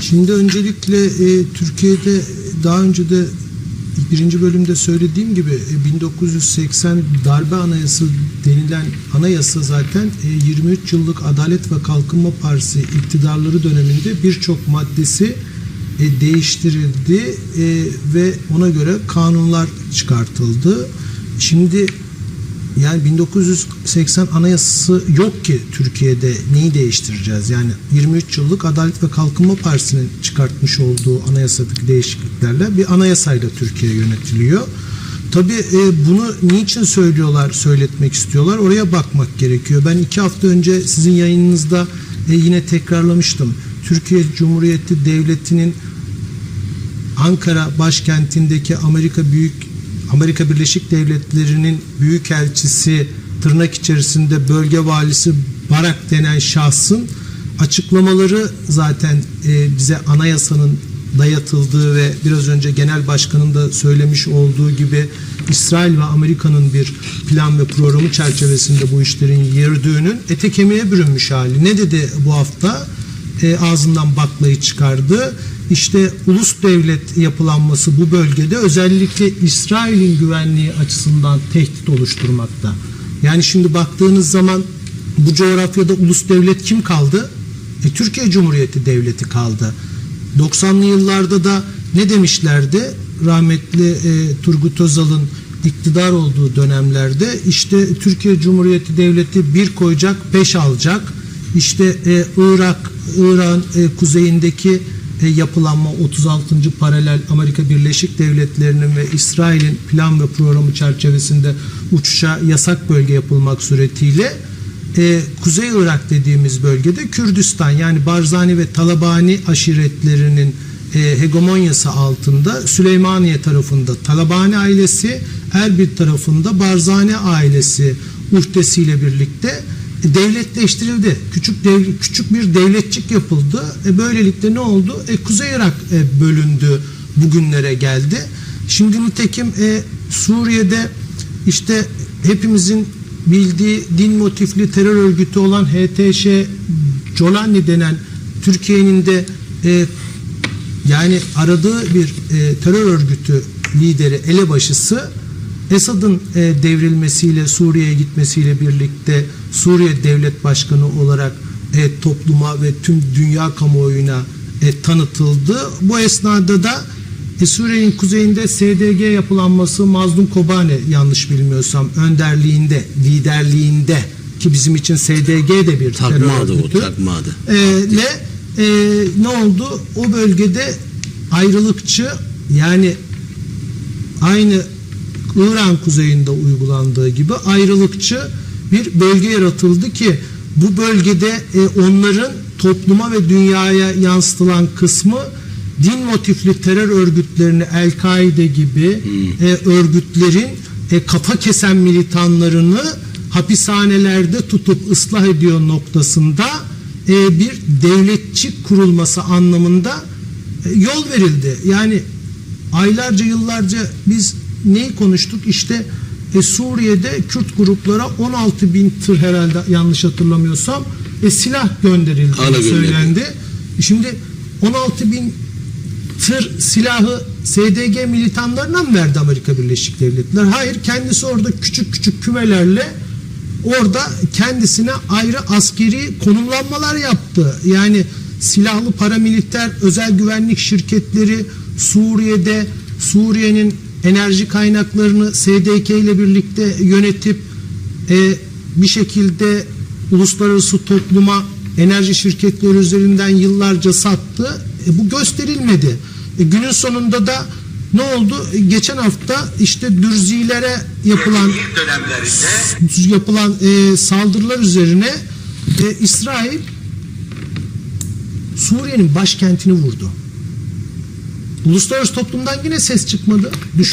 Şimdi öncelikle e, Türkiye'de daha önce de birinci bölümde söylediğim gibi e, 1980 darbe anayası denilen anayasa zaten e, 23 yıllık Adalet ve Kalkınma Partisi iktidarları döneminde birçok maddesi e, değiştirildi e, ve ona göre kanunlar çıkartıldı. Şimdi yani 1980 anayasası yok ki Türkiye'de neyi değiştireceğiz? Yani 23 yıllık Adalet ve Kalkınma Partisi'nin çıkartmış olduğu anayasadaki değişikliklerle bir anayasayla Türkiye yönetiliyor. Tabii e, bunu niçin söylüyorlar, söyletmek istiyorlar? Oraya bakmak gerekiyor. Ben iki hafta önce sizin yayınınızda e, yine tekrarlamıştım. Türkiye Cumhuriyeti Devleti'nin Ankara başkentindeki Amerika Büyük Amerika Birleşik Devletleri'nin büyükelçisi tırnak içerisinde bölge valisi Barak denen şahsın açıklamaları zaten e, bize anayasanın dayatıldığı ve biraz önce genel başkanın da söylemiş olduğu gibi İsrail ve Amerika'nın bir plan ve programı çerçevesinde bu işlerin yürüdüğünün ete kemiğe bürünmüş hali. Ne dedi bu hafta? E, ağzından baklayı çıkardı. İşte ulus devlet yapılanması bu bölgede özellikle İsrail'in güvenliği açısından tehdit oluşturmakta. Yani şimdi baktığınız zaman bu coğrafyada ulus devlet kim kaldı? E, Türkiye Cumhuriyeti Devleti kaldı. 90'lı yıllarda da ne demişlerdi? Rahmetli e, Turgut Özal'ın iktidar olduğu dönemlerde işte Türkiye Cumhuriyeti Devleti bir koyacak, peş alacak. İşte e, Irak, İran e, kuzeyindeki e, yapılanma 36. paralel Amerika Birleşik Devletleri'nin ve İsrail'in plan ve programı çerçevesinde uçuşa yasak bölge yapılmak suretiyle e, Kuzey Irak dediğimiz bölgede Kürdistan yani Barzani ve Talabani aşiretlerinin e, hegemonyası altında Süleymaniye tarafında Talabani ailesi, Erbil tarafında Barzani ailesi uhdesiyle birlikte devletleştirildi. Küçük dev, küçük bir devletçik yapıldı. E, böylelikle ne oldu? E, Kuzey Irak e, bölündü, bugünlere geldi. Şimdi nitekim e, Suriye'de işte hepimizin bildiği din motifli terör örgütü olan HTŞ Colani denen Türkiye'nin de e, yani aradığı bir e, terör örgütü lideri elebaşısı Esad'ın e, devrilmesiyle Suriye'ye gitmesiyle birlikte Suriye Devlet Başkanı olarak e, topluma ve tüm dünya kamuoyuna e, tanıtıldı. Bu esnada da e, Suriye'nin kuzeyinde SDG yapılanması Mazlum Kobane yanlış bilmiyorsam önderliğinde, liderliğinde ki bizim için SDG de bir terör Takmadı o örgütü. takmadı. E, ile e, ne oldu? O bölgede ayrılıkçı yani aynı İran kuzeyinde uygulandığı gibi ayrılıkçı bir bölge yaratıldı ki bu bölgede e, onların topluma ve dünyaya yansıtılan kısmı din motifli terör örgütlerini El-Kaide gibi e, örgütlerin e, kafa kesen militanlarını hapishanelerde tutup ıslah ediyor noktasında e, bir devletçi kurulması anlamında e, yol verildi. Yani aylarca yıllarca biz neyi konuştuk? İşte e, Suriye'de Kürt gruplara 16 bin tır herhalde yanlış hatırlamıyorsam e, silah gönderildi söylendi. Şimdi 16 bin tır silahı SDG militanlarına mı verdi Amerika Birleşik Devletleri? Hayır kendisi orada küçük küçük kümelerle orada kendisine ayrı askeri konumlanmalar yaptı. Yani silahlı paramiliter özel güvenlik şirketleri Suriye'de Suriye'nin enerji kaynaklarını SDK ile birlikte yönetip e, bir şekilde uluslararası topluma enerji şirketleri üzerinden yıllarca sattı. E, bu gösterilmedi. E, günün sonunda da ne oldu? E, geçen hafta işte dürzilere yapılan yapılan e, saldırılar üzerine e, İsrail Suriye'nin başkentini vurdu. Uluslararası toplumdan yine ses çıkmadı. Düş